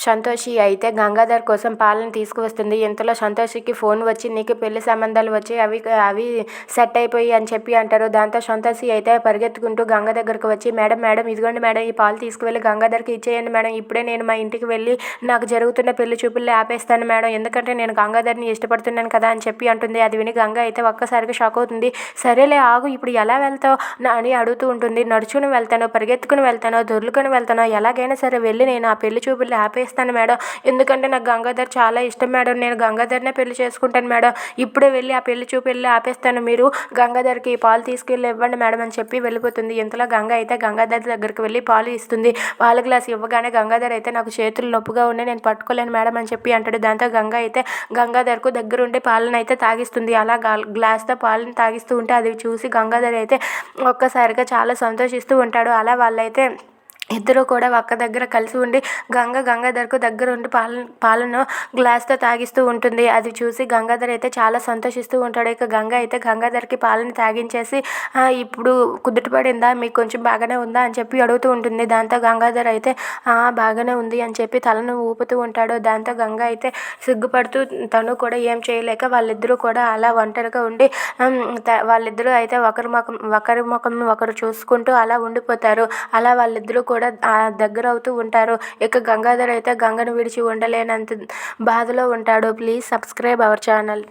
సంతోషి అయితే గంగాధర్ కోసం పాలను తీసుకువస్తుంది. ఇంతలో సంతోషికి ఫోన్ వచ్చి నీకు పెళ్ళి సంబంధాలు వచ్చి అవి అవి సెట్ అయిపోయి అని చెప్పి అంటారు. దాంతో సంతోషి అయితే పరిగెత్తుకుంటూ గంగ దగ్గరకు వచ్చి మేడం మేడం ఇదిగోండి మేడం ఈ పాలు తీసుకువెళ్ళి గంగాధర్కి ఇచ్చేయండి మేడం. ఇప్పుడే నేను మా ఇంటికి వెళ్ళి నాకు జరుగుతున్న పెళ్ళి చూపుల్లో ఆపేస్తాను మేడం. ఎందుకంటే నేను గంగాధర్ని ఇష్టపడుతున్నాను కదా అని చెప్పి అంటుంది. అది విని గంగ అయితే ఒక్కసారిగా షాక్ అవుతుంది. సరేలే ఆగు ఇప్పుడు ఎలా వెళ్తావు? అని అడుగుతూ ఉంటుంది. నడుచుకుని వెళ్తాను పరిగెత్తుకుని వెళ్తాను దొర్లుకొని వెళ్తాను. ఎలాగైనా సరే వెళ్ళి నేను ఆ పెళ్ళి చూపుల్లో ఆపేస్తాను. మేడం. ఎందుకంటే నాకు గంగాధర్ చాలా ఇష్టం మేడం. నేను గంగాధర్నే పెళ్ళి చేసుకుంటాను మేడం. ఇప్పుడే వెళ్ళి ఆ పెళ్ళి చూపు వెళ్ళి ఆపేస్తాను. మీరు గంగాధర్కి పాలు తీసుకెళ్ళి ఇవ్వండి మేడం అని చెప్పి వెళ్ళిపోతుంది. ఇంతలో గంగ అయితే గంగాధర్ దగ్గరికి వెళ్ళి పాలు ఇస్తుంది. పాల గ్లాస్ ఇవ్వగానే గంగాధర్ అయితే నాకు చేతులు నొప్పిగా ఉన్నాయి. నేను పట్టుకోలేను మేడం అని చెప్పి అంటాడు. దాంతో గంగ అయితే గంగాధర్కు దగ్గరుండి పాలను అయితే తాగిస్తుంది. అలా గ్లాస్తో పాలను తాగిస్తూ ఉంటే అది చూసి గంగాధర్ అయితే ఒక్కసారిగా చాలా సంతోషిస్తూ ఉంటాడు. అలా వాళ్ళైతే ఇద్దరు కూడా ఒక్క దగ్గర కలిసి ఉండి గంగ గంగాధర్కు దగ్గర ఉండి పాలను పాలను గ్లాస్తో తాగిస్తూ ఉంటుంది. అది చూసి గంగాధర్ అయితే చాలా సంతోషిస్తూ ఉంటాడు. ఇక గంగ అయితే గంగాధర్కి పాలను తాగించేసి ఇప్పుడు కుదుటపడిందా మీకు కొంచెం బాగానే ఉందా? అని చెప్పి అడుగుతూ ఉంటుంది. దాంతో గంగాధర్ అయితే బాగానే ఉంది అని చెప్పి తలను ఊపుతూ ఉంటాడు. దాంతో గంగ అయితే సిగ్గుపడుతూ తను కూడా ఏం చేయలేక వాళ్ళిద్దరూ కూడా అలా ఒంటరిగా ఉండి వాళ్ళిద్దరూ అయితే ఒకరి ముఖం ఒకరి ముఖం ఒకరు చూసుకుంటూ అలా ఉండిపోతారు. అలా వాళ్ళిద్దరూ కూడా కూడా దగ్గర అవుతూ ఉంటారు. ఇక గంగాధర్ అయితే గంగను విడిచి ఉండలేనంత బాధలో ఉంటాడు. Please subscribe our channel.